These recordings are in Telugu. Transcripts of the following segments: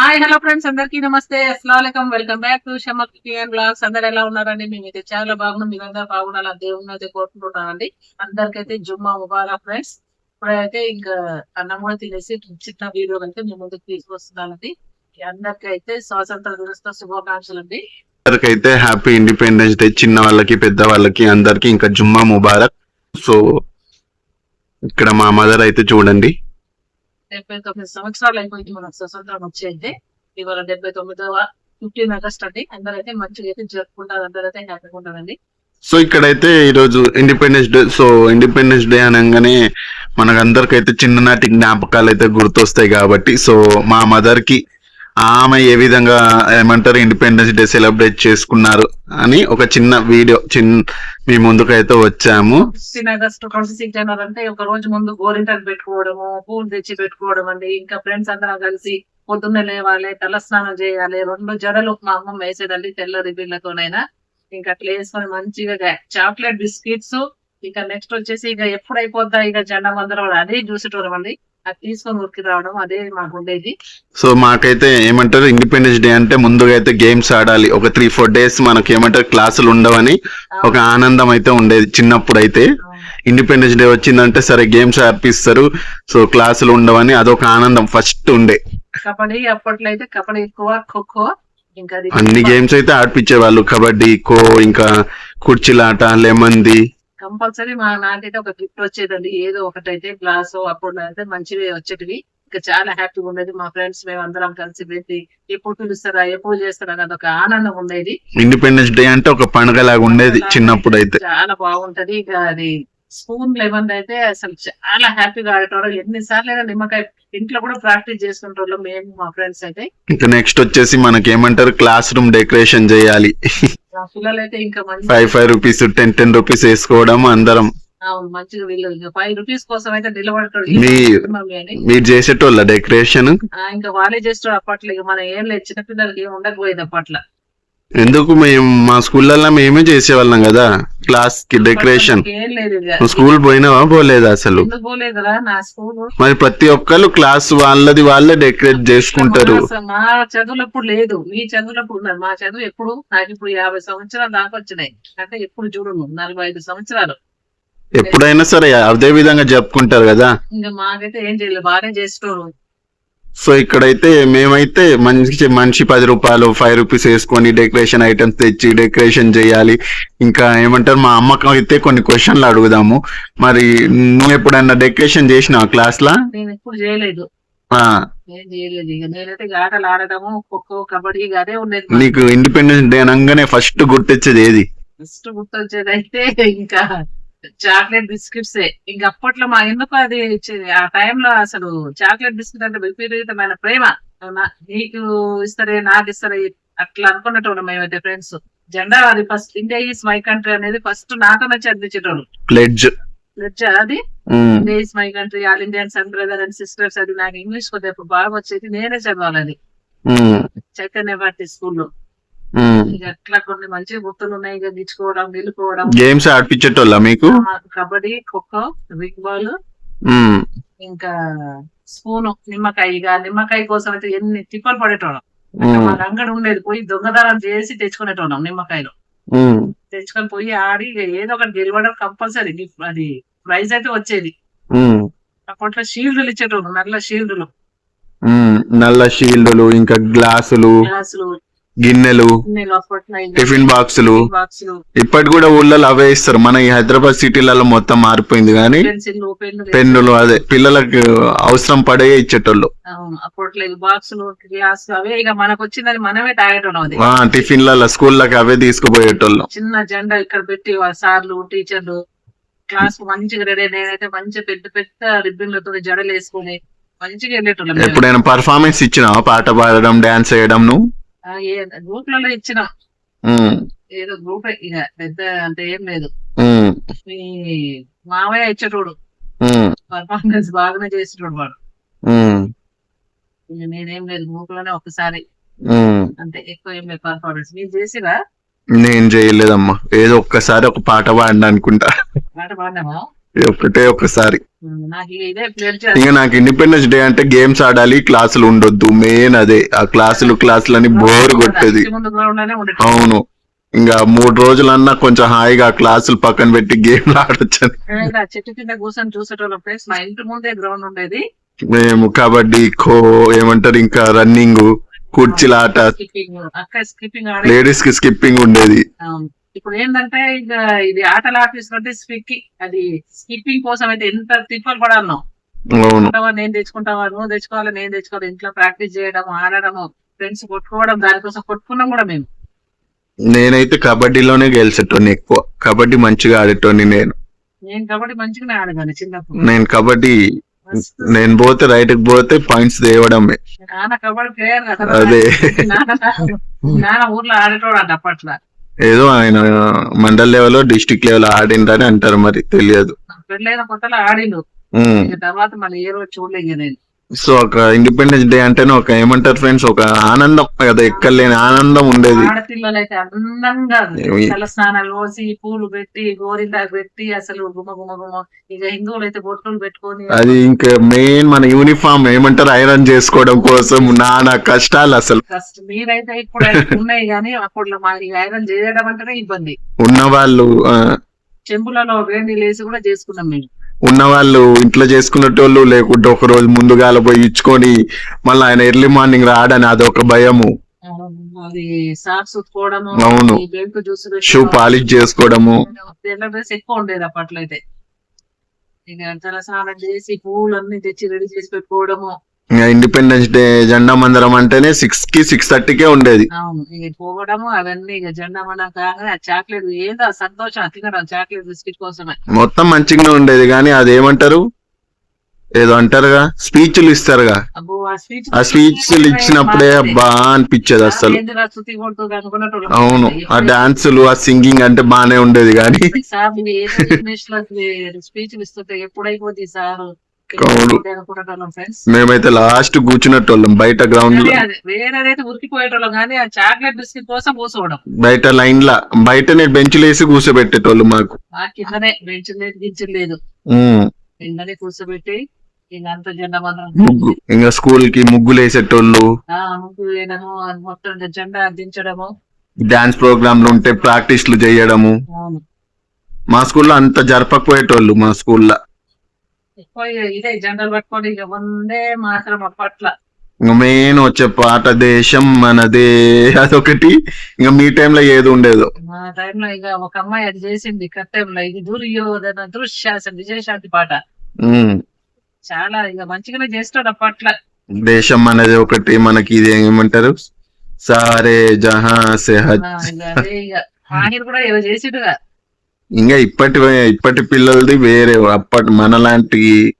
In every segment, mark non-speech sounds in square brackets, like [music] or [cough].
హాయ్ హలో ఫ్రెండ్స్ అందరికీ నమస్తే. అస్సలం welcome back to Shamma and vlogs. అందరు ఎలా ఉన్నారండి? మేమైతే చాలా బాగున్నాం. మీరందరూ బాగుండాలి దేవుని అయితే కోరుకుంటున్నానండి. అందరికైతే జుమ్మా ముబారక్ ఫ్రెండ్స్. ఇప్పుడైతే ఇంకా అన్నం కూడా తినేసి చిన్న వీడియో అయితే మీ ముందుకు తీసుకొస్తున్నానండి. అందరికైతే స్వాతంత్ర దినోత్సవ శుభాకాంక్షలు అండి. అందరికైతే హ్యాపీ ఇండిపెండెన్స్ డే చిన్న వాళ్ళకి పెద్ద వాళ్ళకి అందరికి ఇంకా జుమ్మా ముబారక్. సో ఇక్కడ మా మదర్ అయితే చూడండి. డెబ్బై తొమ్మిది సంవత్సరాలు అయిపోయింది మనకు స్వతంత్రం వచ్చి అయితే. ఇవాళ డెబ్బై తొమ్మిదవ ఫిఫ్టీన్ ఆగస్ట్ అండి. అందరైతే మంచిగా అయితే జరుపుకుంటారు అందరైతే హ్యాపీగా ఉంటారండి. సో ఇక్కడైతే ఈరోజు independence day so independence day అనగానే మనకందరికైతే చిన్ననాటి జ్ఞాపకాలు అయితే గుర్తొస్తాయి కాబట్టి సో మా మదర్కి ఆమె ఏ విధంగా ఏమంటారు ఇండిపెండెన్స్ డే సెలబ్రేట్ చేసుకున్నారు అని ఒక చిన్న వీడియో చిన్న మీ ముందుకైతే వచ్చాము. అంటే ఒక రోజు ముందు గోరింటలు పెట్టుకోవడము పూలు తెచ్చి పెట్టుకోవడం అండి. ఇంకా ఫ్రెండ్స్ అందరం కలిసి పొద్దున్నే లేవాలి తల స్నానం చేయాలి రెండు జడలు మా అమ్మ వేసేదండి తెల్ల రిబ్బిన్లతోనైనా ఇంకా అట్లా వేసుకొని మంచిగా చాక్లెట్ బిస్కెట్స్ ఇంకా నెక్స్ట్ వచ్చేసి ఇక ఎప్పుడు అయిపోద్దా ఇక జెండా మందరం అదే చూసేటోరం అండి. అది తీసుకొని ఉరికి రావడం అదే మాకు ఉండేది. సో మాకైతే ఏమంటారు ఇండిపెండెన్స్ డే అంటే ముందుగా అయితే గేమ్స్ ఆడాలి. ఒక త్రీ ఫోర్ డేస్ మనకి ఏమంటారు క్లాసులు ఉండవని ఒక ఆనందం అయితే ఉండేది చిన్నప్పుడు అయితే ఇండిపెండెన్స్ డే వచ్చిందంటే సరే గేమ్స్ ఆర్పిస్తారు సో క్లాసులు ఉండవని అదొక ఆనందం ఫస్ట్ ఉండే. కబడ్డీ అప్పట్లో అయితే కబడ్డీ ఎక్కువ ఖోఖో ఇంకా అన్ని గేమ్స్ అయితే ఆడిపించేవాళ్ళు కబడ్డీ ఖో ఇంకా కుర్చీలాట లెమన్ది కంపల్సరీ మా నాకైతే ఒక గిఫ్ట్ వచ్చేదండి. ఏదో ఒకటైతే గ్లాస్ అప్పుడు అయితే మంచివి వచ్చేటివి. ఇంకా చాలా హ్యాపీగా ఉండేది. మా ఫ్రెండ్స్ మేము అందరం కలిసి పెట్టి ఎప్పుడు పిలుస్తారా ఎప్పుడు చేస్తారా అనేది ఒక ఆనందం ఉండేది. ఇండిపెండెన్స్ డే అంటే ఒక పండుగ లాగా ఉండేది చిన్నప్పుడు అయితే చాలా బాగుంటది. ఇక అది స్పూన్ లెమన్ అయితే అసలు చాలా హ్యాపీగా ఆడేటోళ్ళం. ఎన్నిసార్లు అయినా నిమ్మకాయ ఇంట్లో కూడా ప్రాక్టీస్ చేసుకుంటాం మేము మా ఫ్రెండ్స్ అయితే. ఇంకా నెక్స్ట్ వచ్చేసి మనకి ఏమంటారు క్లాస్ రూమ్ డెకరేషన్ చేయాలి. పిల్లలు అయితే ఇంకా మంచి five five rupees ten ten rupees వేసుకోవడం అందరం. అవును, మంచిగా వీళ్ళు ఇంకా ఫైవ్ రూపీస్ కోసం అయితే నిలబడతాడు మీరు చేసేటోళ్ళ డెకరేషన్? ఇంకా వాళ్ళే చేస్తాడు అప్పట్లో. ఇక మనం ఏం లేదు చిన్నపిల్లలకి ఏం ఉండకపోయేది అప్పట్లో. ఎందుకు మేము మా స్కూళ్ళల్లో మేమే చేసేవాళ్ళం కదా. క్లాస్కి డెకరేషన్ స్కూల్ పోయినావా? పోలేదా అసలు. మరి ప్రతి ఒక్కరు క్లాస్ వాళ్ళది వాళ్ళే డెకరేట్ చేసుకుంటారు. మా చదువులు ఎప్పుడు లేదు. మీ చదువులు ఎప్పుడు ఉన్నది మా చదువు ఎప్పుడు? నాకు ఇప్పుడు యాభై సంవత్సరాలు దాకా వచ్చినాయి. అంటే ఎప్పుడు చూడను నలభై ఐదు సంవత్సరాలు. ఎప్పుడైనా సరే అదే విధంగా జరుపుకుంటారు కదా. ఇంకా మాకైతే ఏం చేయలేదు. బాగానే చేస్తున్నాను సో ఇక్కడైతే మేమైతే మంచి మనిషి పది రూపాయలు ఫైవ్ రూపీస్ వేసుకొని డెకరేషన్ ఐటమ్స్ తెచ్చి డెకరేషన్ చేయాలి. ఇంకా ఏమంటారు మా అమ్మకం అయితే కొన్ని క్వశ్చన్లు అడుగుదాము. మరి నువ్వు ఎప్పుడన్నా డెకరేషన్ చేసినావు క్లాస్ లా? చేయలేదు. నీకు ఇండిపెండెన్స్ డే అనగానే ఫస్ట్ గుర్తొచ్చేది ఏది? ఫస్ట్ గుర్తొచ్చేది అయితే ఇంకా చాక్లెట్ బిస్కెట్స్ ఇంకా అప్పట్లో మా ఎందుకు అది ఆ టైంలో అసలు చాక్లెట్ బిస్కెట్ అంటే విపరీతమైన ప్రేమ. నీకు ఇస్తారే నాకు ఇస్తారే అట్లా అనుకున్నట్టు మేమైతే ఫ్రెండ్స్. జెండా అది first India is my country అనేది ఫస్ట్ నాతో నచ్చి అందించేటోళ్ళు ప్లెడ్జ్ లెడ్జా అది? India is my country all Indians and brother and sisters అది నాకు ఇంగ్లీష్ కొద్దిగా బాగా వచ్చేది నేనే చదవాలి అది చైతన్య భారతి స్కూల్లో. ఇక అట్లా కొన్ని మంచి గుర్తులు ఉన్నాయి. ఇక గిచ్చుకోవడం గెలుకోవడం గేమ్స్ ఆడిపించేటోళ్ళ మీకు? కబడ్డీ ఖోఖో బిగ్ బాల్ ఇంకా స్పూన్ నిమ్మకాయ. ఇక నిమ్మకాయ కోసం అయితే ఎన్ని తిప్పలు పడేటోళ్ళం. మాకు అంగడి ఉండేది. పోయి దొంగదారం చేసి తెచ్చుకునేటోళ్ళం నిమ్మకాయలు. తెచ్చుకొని పోయి ఆడి ఏదో ఒకటి గెలవడం కంపల్సరీ. అది ప్రైజ్ అయితే వచ్చేది. అప్పట్లో షీల్డ్లు ఇచ్చేటోళ్ళు. నల్ల షీల్డ్లు. నల్ల షీల్డ్లు ఇంకా గ్లాసులు. గ్లాసులు. గిన్నెలు టిఫిన్ బాక్సులు. ఇప్పటి కూడా ఊళ్ళలో అవే ఇస్తారు. మన ఈ హైదరాబాద్ సిటీలలో మొత్తం మారిపోయింది కానీ పెన్నులు అదే పిల్లలకు అవసరం పడే ఇచ్చేటోళ్ళు. టిఫిన్లలో స్కూళ్ళకి అవే తీసుకుపోయేటోళ్ళు. చిన్న జెండా ఇక్కడ పెట్టి సార్లు టీచర్లు క్లాస్ మంచిగా రెడీ నేనైతే మంచిగా పెద్ద పెద్ద రిబ్బన్లతో జడలు వేసుకొని మంచిగా వెళ్ళేటోళ్ళం. ఎప్పుడైనా పర్ఫార్మెన్స్ ఇచ్చినావా? పాట పాడడం డాన్స్ వేయడం నువ్వు ఏ గ్రూప్లలో ఇచ్చిన ఏదో గ్రూప్ ఇక పెద్ద అంటే ఏం లేదు. మీ మావయ్య ఇచ్చేటోడు. పర్ఫార్మెన్స్ బాగానే చేసేటోడు వాడు. నేనేం లేదు గ్రూప్లోనే ఒకసారి. అంటే ఎక్కువ ఏం లేదు పర్ఫార్మెన్స్ మీరు చేసిరా? నేను చేయలేదమ్మా. ఏదో ఒక్కసారి ఒక పాట పాడిన అనుకుంటా. పాట పాడినామా ఒకటే ఒకసారి ఇంకా నాకు ఇండిపెండెన్స్ డే అంటే గేమ్స్ ఆడాలి క్లాసులు ఉండొద్దు మెయిన్ అదే. ఆ క్లాసులు క్లాసులు అని బోర్ కొట్టేది. అవును. ఇంకా మూడు రోజులన్నా కొంచెం హాయిగా క్లాసులు పక్కన పెట్టి గేమ్లు ఆడొచ్చని. ఇలా చెట్టు కింద కూర్చొని చూసేటోళ్ళం మా ఇంటి ముందే గ్రౌండ్ ఉండేది. మేము కబడ్డీ ఖో ఏమంటారు ఇంకా రన్నింగ్ కుర్చీలాట. లేడీస్కి స్కిప్పింగ్ ఉండేది. ఇప్పుడు ఏంటంటే ఇక ఇది ఆటల ఆఫీస్ నుండి స్కిప్పింగ్ అది స్కిప్పింగ్ కోసం అయితే ఎంత తిప్పలు తెచ్చుకుంటావా నేను తెచ్చుకుంటావా నువ్వు తెచ్చుకోవాలి నేను తెచ్చుకోవాలి ఇంట్లో ప్రాక్టీస్ చేయడం ఆడడము ఫ్రెండ్స్ కొట్టుకోవడం దానికోసం కొట్టుకున్నాం కూడా మేము. నేనైతే కబడ్డీలోనే గెలిచేటోని ఎక్కువ. కబడ్డీ మంచిగా ఆడేటోని నేను. నేను కాబట్టి మంచిగానే ఆడగాను చిన్నప్పుడు. నేను కబడ్డీ నేను పోతే రైట్కి పోతే పాయింట్స్ తేవడమే. నాన్న కబడ్డీ ప్లేయర్ కదా. అదే. నాన్న నాన్న ఊర్లో ఆడేటోడు అంట అప్పట్లో. ఏదో ఆయన మండల్ లెవెల్ డిస్ట్రిక్ట్ లెవెల్ ఆడిండని అంటారు మరి తెలియదు. పెళ్ళైన కొత్తలో ఆడిండు. తర్వాత మళ్ళీ ఏ రోజు చూడలేదు నేను. సో ఒక ఇండిపెండెన్స్ డే అంటేనే ఒక ఏమంటారు ఫ్రెండ్స్ ఒక ఆనందం కదా ఎక్కలేని ఆనందం ఉండేది. ఆడపిల్లలు అయితే అందంగా? తల స్నానాలు పోసి పూలు పెట్టి గోరింటాకు పెట్టి అసలు గుమ గుమ గుమ. ఇక హిందువులు అయితే బొట్టులు పెట్టుకొని అది ఇంకా మెయిన్ మన యూనిఫామ్ ఏమంటారు? ఐరన్ చేసుకోవడం కోసం నానా కష్టాలు అసలు. కష్టం మీరైతే ఇప్పుడు ఉన్నాయి కానీ అప్పుడు మనకి ఐరన్ చేయడం అంటేనే ఇబ్బంది. ఉన్న వాళ్ళు చెంబులలో వేడి వేసి కూడా చేసుకున్నాం మేము. ఉన్న వాళ్ళు ఇంట్లో చేసుకునేటోళ్ళు లేకుంటే ఒక రోజు ముందుగాల పోయి ఇచ్చుకొని మళ్ళీ ఆయన ఎర్లీ మార్నింగ్ రాడని అదొక భయము. అవును. షూ పాలిష్ చేసుకోవడము. డ్రెస్ ఎక్కువ ఉండేది అప్పట్లో అయితే. ఇక చేసి పువ్వులన్నీ తెచ్చి రెడీ చేసి పెట్టుకోవడము. ఇండిపెండెన్స్ డే జెండా మందరం అంటేనే సిక్స్కి సిక్స్ థర్టీకే ఉండేది. అవును పోవడము అవన్నీ ఇక జెండా కాగానే చాక్లెట్ ఏదో సంతోషం తినడం చాక్లెట్ బిస్కెట్ కోసమే. మొత్తం మంచిగానే ఉండేది కానీ అది ఏమంటారు? ఏదో అంటారుగా? స్పీచ్లు ఇస్తారుగా. అబ్బో ఆ స్పీచ్ ఆ స్పీచ్లు ఇచ్చినప్పుడే బా అనిపించేది అసలు అవును ఆ డాన్సులు ఆ సింగింగ్ అంటే బానే ఉండేది కానీ. స్పీచ్లు ఇస్తుంటే ఎప్పుడైపోతుంది సార్? మేమైతే లాస్ట్ కూర్చున్నట్టోళ్ళం బయట గ్రౌండ్లో వేరేదైతే ఉరికిపోయేటోళ్ళం కానీ ఆ చాక్లెట్ బిస్కెట్ కోసం కూర్చోవడం. బయట లైన్ లా బయటనే బెంచ్లు వేసి కూర్చోబెట్టేటోళ్ళు మాకు. ఆ కిందనే బెంచ్ లేదు గించు లేదు. ఉమ్, కిందనే కూర్చోబెట్టి ఇంక స్కూల్కి ముగ్గులు వేసేటోళ్ళు. ఆ ముగ్గు వేయడము అది మొత్తం జెండా దించడము డాన్స్ ప్రోగ్రాంలు ఉంటే ప్రాక్టీస్లు చేయడము. మా స్కూల్లో అంత జరపకపోయేటోళ్ళు మా స్కూల్లో ఇదే జెండాలు పట్టుకొని ఇక వందే మాత్రం అప్పట్లో. మెయిన్ వచ్చే పాట దేశం మనదే. అదొకటి. ఇంకా మీ టైంలో ఏది ఉండేదో. మా టైంలో ఇక ఒక అమ్మాయి అది చేసింది కట్టెంలో. ఇది దుర్యోధన దృశ్యాసన విజయశాంతి పాట. చాలా ఇక మంచిగానే చేస్తాడు అప్పట్లో. దేశం అనేది ఒకటి. మనకి ఇది ఏమంటారు? సారే జహా సే హజ్. ఆ, ఇక అదే ఇక. ఆహిర్ కూడా ఏదో చేసిండుగా. ఇంకా ఇప్పటి ఇప్పటి పిల్లలది వేరే. అప్పటి మనలాంటి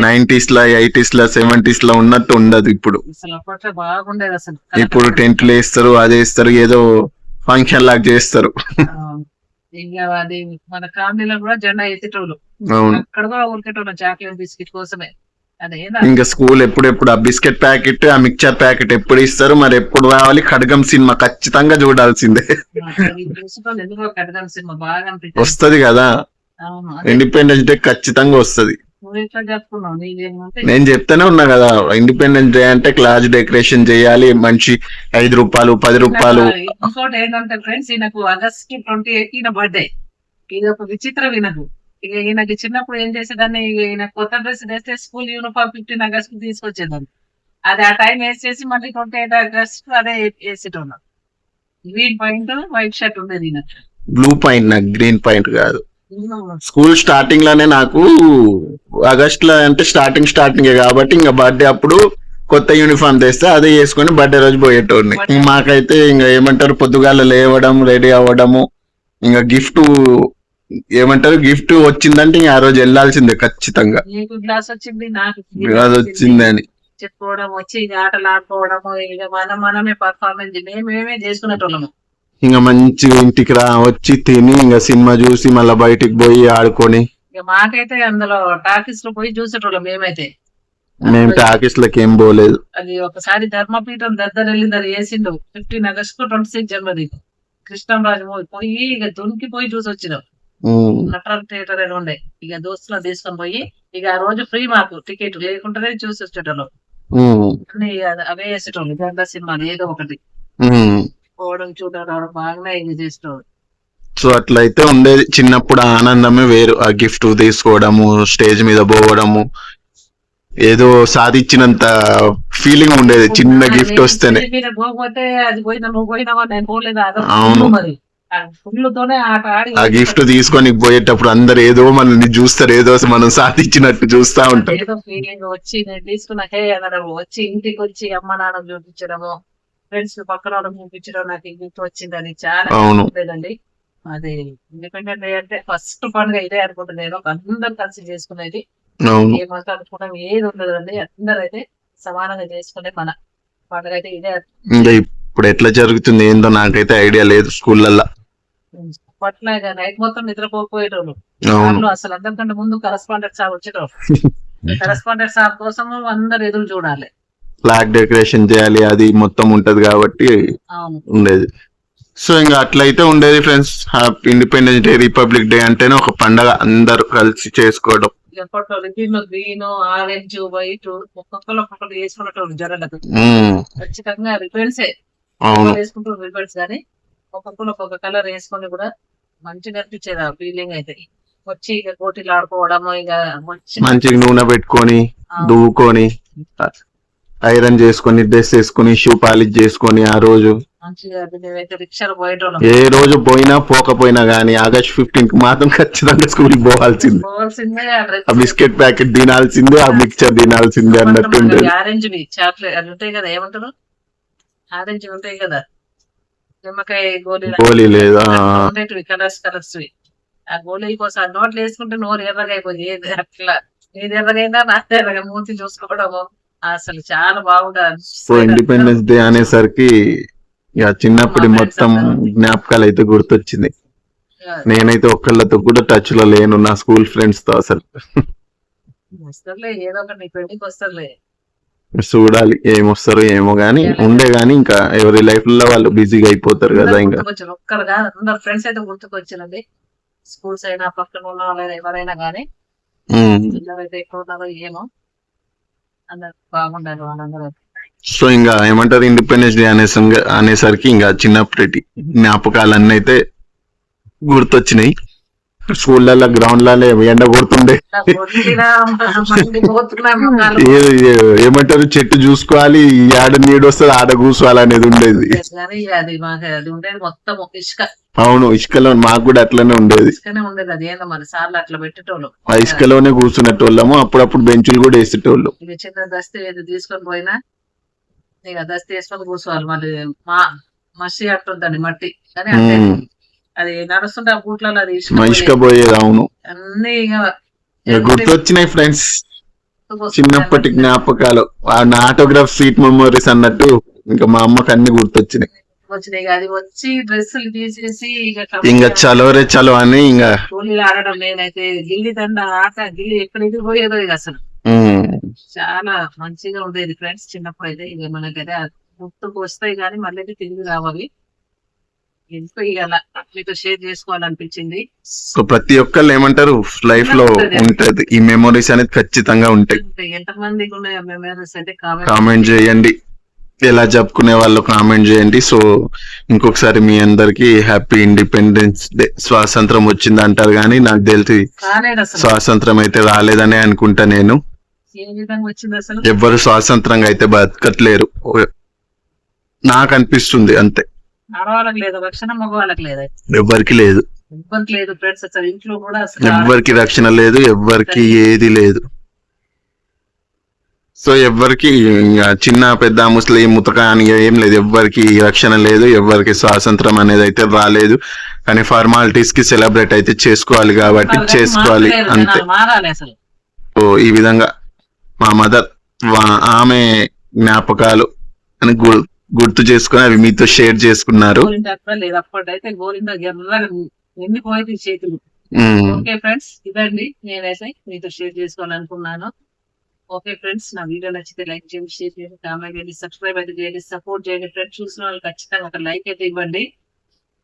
నైన్టీస్ లా ఎయిటీస్ లా సెవెంటీస్ లా ఉన్నట్టు ఉండదు ఇప్పుడు. అసలు అప్పట్లో బాగుండేది అసలు. ఇప్పుడు టెంట్లు వేస్తారు అది వేస్తారు ఏదో ఫంక్షన్ లాగా చేస్తారు. ఆ, ఇంకా అది మన కాలనీలో కూడా జెండా ఎత్తేటోళ్ళు. అక్కడ కూడా ఊరికేటోళ్ళు చాక్లెట్ బిస్కెట్ కోసమే. ఇంకా స్కూల్ ఎప్పుడెప్పుడు? ఆ బిస్కెట్ ప్యాకెట్ ఆ మిక్చర్ ప్యాకెట్ ఎప్పుడు ఇస్తారు? మరి ఎప్పుడు రావాలి? ఖడ్గం సినిమా ఖచ్చితంగా చూడాల్సిందే. వస్తది కదా. ఇండిపెండెన్స్ డే ఖచ్చితంగా వస్తది. నేను చెప్తానే ఉన్నా కదా ఇండిపెండెన్స్ డే అంటే క్లాస్ డెకరేషన్ చేయాలి మంచి ఐదు రూపాయలు పది రూపాయలు. ఇంకోటి ఏంటంటే ఫ్రెండ్స్ ఈయనకు ఆగస్ట్ ట్వంటీ ఎయిట్ ఈయన బర్త్డే ఇది ఒక విచిత్రం ఈయనకు ఈయనకి చిన్నప్పుడు ఏం చేసేదాన్ని? ఈయన కొత్త డ్రెస్ వేస్తే స్కూల్ యూనిఫామ్ ఫిఫ్టీన్ ఆగస్ట్కి తీసుకొచ్చేదాన్ని. అది ఆ టైం వేసేసి మళ్ళీ ట్వంటీ ఎయిట్ ఆగస్ట్ అదే వేసేటోన్నాం గ్రీన్ పాయింట్ వైట్ షర్ట్ ఉండేది బ్లూ పాయింట్ నాకు గ్రీన్ పాయింట్ కాదు. స్కూల్ స్టార్టింగ్లోనే నాకు ఆగస్ట్లో అంటే స్టార్టింగ్ స్టార్టింగ్ కాబట్టి ఇంకా బర్త్డే అప్పుడు కొత్త యూనిఫామ్ తెస్తే అదే వేసుకొని బర్త్డే రోజు పోయేటోడిని. మాకైతే ఇంకా ఏమంటారు పొద్దుగాల లేవడం రెడీ అవ్వడము ఇంకా గిఫ్ట్ ఏమంటారు? గిఫ్ట్ వచ్చిందంటే ఇంకా ఆ రోజు వెళ్ళాల్సిందే ఖచ్చితంగా. గ్లాస్ వచ్చింది నాకు వచ్చిందని చెప్పుకోవడం వచ్చి ఆటలు ఆడుకోవడము ఇక మనం మనమే పర్ఫార్మెన్స్ చేసుకునేటోళ్ళము. ఇంకా మంచిగా ఇంటికి రా వచ్చి తిని ఇంకా సినిమా చూసి మళ్ళీ బయటికి పోయి ఆడుకొని. ఇక మాకైతే అందులో టాకీస్లో పోయి చూసేటోళ్ళం మేమైతే. మేము టాకీస్ లకి ఏం పోలేదు. అది ఒకసారి ధర్మపీఠం దద్దరు వెళ్ళింది అది వేసిండు. ఫిఫ్టీన్ ఆగస్ట్ ట్వంటీ సిక్స్ జనవరి కృష్ణంరాజు పోయి ఇక దునికి పోయి చూసి వచ్చినాం నటరాజ్ థియేటర్ అని ఉండే. ఇక దోస్తులు తీసుకొని పోయి ఇక ఆ రోజు ఫ్రీ మాకు టికెట్ లేకుండానే చూసి వచ్చేటోళ్ళు. అన్ని అవే వేసేటోళ్ళు గంట సినిమాలు ఏదో ఒకటి. పోవడం చూడడం రావడం బాగానే ఇది చేసేటోళ్ళు. సో అట్లయితే ఉండేది. చిన్నప్పుడు ఆనందమే వేరు. ఆ గిఫ్ట్ తీసుకోవడము స్టేజ్ మీద పోవడము ఏదో సాధించినంత ఫీలింగ్ ఉండేది. చిన్న గిఫ్ట్ వస్తేనే. మీరు పోకపోతే అది పోయినా నువ్వు పోయినావా? నేను పోలేదు? అదో అవును. ఆ ఫుల్ తోనే ఆట ఆడి ఆ గిఫ్ట్ తీసుకొని పోయేటప్పుడు అందరు ఏదో మనల్ని చూస్తారు ఏదో మనం సాధించినట్టు చూస్తా ఉంటాం ఏదో ఫీలింగ్ వచ్చి నేను తీసుకున్న హే అనడము వచ్చి ఇంటికి వచ్చి అమ్మ నాన్న చూపించడము ఫ్రెండ్స్ పక్కన వాళ్ళకి చూపించడం నాకు గిఫ్ట్ వచ్చిందని చాలా అవును. ఉండేదండి అది ఇండిపెండెంట్ డే అంటే ఫస్ట్ పండుగ ఇదే అనుకుంటున్నాను నేను అందరం కలిసి చేసుకునేది. ఏ మతం అనుకోవడం ఏది ఉండదండి. అందరూ అయితే సమానంగా చేసుకునే మన పండుగ అయితే ఇదే. ఇప్పుడు ఎట్లా జరుగుతుంది ఏందో నాకైతే ఐడియా లేదు స్కూళ్ళల్లో. ఇక నైట్ మొత్తం నిద్రపోకపోయేటోళ్ళు. వాళ్ళు అసలు అందరికంటే ముందు కరస్పాండెంట్ సార్ వచ్చేటోళ్ళు. [laughs] కరస్పాండెంట్ సార్ కోసము అందరు ఎదురు చూడాలి. ఫ్లాగ్ డెకరేషన్ చేయాలి అది మొత్తం ఉంటది కాబట్టి ఉండేది. సో ఇంకా అట్లయితే ఉండేది friends. Independence day republic day అంటేనే ఒక పండగ అందరూ కలిసి చేసుకోవడం. గ్రీన్ ఆరెంజ్ వైట్ ఒక్కొక్కరు ఒక్కొక్కరు వేసుకున్నట్టు ఉమ్, ఖచ్చితంగా రిబ్బన్సే అవును. వేసుకుంటూ రిబ్బన్స్ కానీ ఒక్కొక్కరు ఒక్కొక్క కలర్ వేసుకొని కూడా మంచిగా అనిపించేది ఆ ఫీలింగ్ అయితే. వచ్చి ఇక కోటిలు ఆడుకోవడము ఇక మంచిగా నూనె పెట్టుకొని దువ్వుకొని ఐరన్ చేసుకొని డ్రెస్ వేసుకొని షూ పాలిష్ చేసుకొని ఆ రోజు. ఏ రోజు పోయినా పోకపోయినా గానీ ఆగస్ట్ ఫిఫ్టీన్కి మాత్రం ఖచ్చితంగా స్కూల్ పోవాల్సిందే. పోవాల్సిందే ఆ బిస్కెట్ ప్యాకెట్ తినాల్సిందే ఆ మిక్చర్ తినాల్సిందే అన్నట్టు ఆరెంజ్ ఉంటాయి కదా ఏమంటారు? ఆరెంజ్ ఉంటాయి కదా. నిమ్మకాయ గోళీ గోళీ లేదు, కలర్స్ కలర్స్ ఆ గోళీ కోసం నోట్లు వేసుకుంటే నోరు ఎర్రగా అయిపోయింది ఏది అట్లా? ఏది ఎర్రగైనా నా ఎర్రగా. మూతి చూసుకోవడము అసలు చాలా బాగుండదు సో ఇండిపెండెన్స్ డే అనేసరికి ఇక చిన్నప్పటి మొత్తం జ్ఞాపకాలు అయితే గుర్తొచ్చింది. నేనైతే ఒక్కళ్ళతో కూడా టచ్లో లేను నా స్కూల్ ఫ్రెండ్స్తో అసలు. వస్తారులే ఏదో ఒకటి నీ పెళ్ళికి వస్తారులే చూడాలి ఏమొస్తారో ఏమో గానీ ఉండే గానీ ఇంకా ఎవరి లైఫ్లో వాళ్ళు బిజీగా అయిపోతారు కదా ఇంకా. గుర్తుకొచ్చారు ఒక్కరు కాదు అందరు ఫ్రెండ్స్ అయితే గుర్తుకొచ్చారండి. స్కూల్స్ అయినా పక్కన ఉన్న వాళ్ళైనా ఎవరైనా ఉమ్. పిల్లలైతే ఎక్కడ ఉన్నారో ఏమో. అందరు బాగుండాలి వాళ్ళందరూ. సో ఇంకా ఏమంటారు ఇండిపెండెన్స్ డే అనేసి అనేసరికి ఇంకా చిన్నప్పటి జ్ఞాపకాలన్నీ అయితే గుర్తొచ్చినాయి. స్కూళ్ళల్లో గ్రౌండ్లలో ఎండ కొడుతుండే? ఏమంటారు? చెట్టు చూసుకోవాలి ఈ ఆడ నీడు వస్తుంది ఆడ కూర్చోవాలి అనేది ఉండేది అవును ఇసుకలో మాకు కూడా అట్లనే ఉండేది. ఇసుకలోనే కూర్చునేటోళ్ళము అప్పుడప్పుడు బెంచులు కూడా వేసేటోళ్ళు. చిన్న దస్తి తీసుకొని పోయినా దస్తి వేసుకొని కూర్చోవాలి మళ్ళీ మా మసి అట్టుందండి మట్టి కానీ. అది నడుస్తుంటే ఆ బూట్లలో అది ఇసుక మా పోయేది. ఇసుక పోయేది అవును అన్ని గుర్తొచ్చినాయి ఫ్రెండ్స్. చిన్నప్పటి జ్ఞాపకాలు. నా ఆటోగ్రాఫ్ స్వీట్ మెమోరీస్ అన్నట్టు ఇంకా మా అమ్మకి అన్ని గుర్తొచ్చినాయి. వచ్చినాయి అది వచ్చి డ్రెస్సులు తీసేసి ఇక ఇంకా చలోరే చలో అని ఇంకా గోళీలు ఆడడం నేనైతే గిల్లి దండ ఆట గిల్లి ఎక్కడికి పోయేదో ఇక అసలు. చాలా మంచిగా ఉండేది ఫ్రెండ్స్ చిన్నప్పుడు అయితే ఇక మనకైతే గుర్తుకు వస్తాయి కానీ మళ్ళీ తిరిగి రావాలి. మీతో షేర్ చేసుకోవాలనిపించింది? సో ప్రతి ఒక్కళ్ళు ఏమంటారు లైఫ్లో ఉంటది. ఈ మెమోరీస్ అనేది ఖచ్చితంగా ఉంటాయి. ఎంత మందికి ఉన్నాయి మెమరీస్ అయితే కామెంట్ చేయండి. ఎలా జరుపుకునే వాళ్ళు కామెంట్ చేయండి. సో ఇంకొకసారి మీ అందరికి హ్యాపీ ఇండిపెండెన్స్ డే స్వాతంత్రం వచ్చింది అంటారు కానీ నాకు తెలిసి స్వాతంత్రం అయితే రాలేదనే అనుకుంటా నేను. ఎవ్వరు స్వాతంత్రంగా అయితే బతకట్లేరు. నాకు అనిపిస్తుంది అంతే. ఆడవాళ్ళకి లేదు రక్షణ మగవాళ్ళకి లేదు. ఎవ్వరికి లేదు. ఇబ్బంది లేదు ఫ్రెండ్స్ అసలు ఇంట్లో కూడా అసలు ఎవ్వరికి రక్షణ లేదు ఎవ్వరికి ఏది లేదు. సో ఎవ్వరికి ఇంకా చిన్న పెద్ద ముసలి ముతక అని ఏం లేదు. ఎవ్వరికి రక్షణ లేదు ఎవ్వరికి స్వాతంత్రం అనేది అయితే రాలేదు. కానీ ఫార్మాలిటీస్కి సెలబ్రేట్ అయితే చేసుకోవాలి కాబట్టి చేసుకోవాలి అంతే. సో ఈ విధంగా మా మదర్ ఆమె జ్ఞాపకాలు అని గుర్తు చేసుకొని అవి మీతో షేర్ చేసుకున్నారు. లేదు. అప్పటికైతే ఎర్రగా ఎండిపోయింది చేతులు. ఓకే ఫ్రెండ్స్ ఇదండి నేనైతే మీతో షేర్ చేసుకోవాలనుకున్నాను. ఓకే ఫ్రెండ్స్ నా వీడియో నచ్చితే లైక్ చేయండి షేర్ చేయండి కామెంట్ చేయండి సబ్స్క్రైబ్ అయితే చేయండి సపోర్ట్ చేయండి. ఫ్రెండ్స్ చూసిన వాళ్ళు ఖచ్చితంగా ఒక లైక్ అయితే ఇవ్వండి.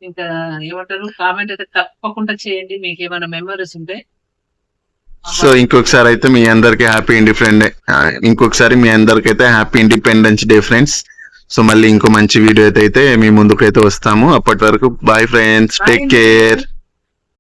ఇంకా ఏమంటారు? కామెంట్ అయితే తప్పకుండా చేయండి. మీకు ఏమైనా మెమరీస్ ఉంటే. సో ఇంకొకసారి అయితే మీ అందరికి హ్యాపీ ఇండిపెండె ఇంకొకసారి మీ అందరికి అయితే happy independence day friends so మళ్ళీ ఇంకో మంచి వీడియో అయితే అయితే మీ ముందుకైతే వస్తాము. అప్పటి వరకు బాయ్ ఫ్రెండ్స్ టేక్ కేర్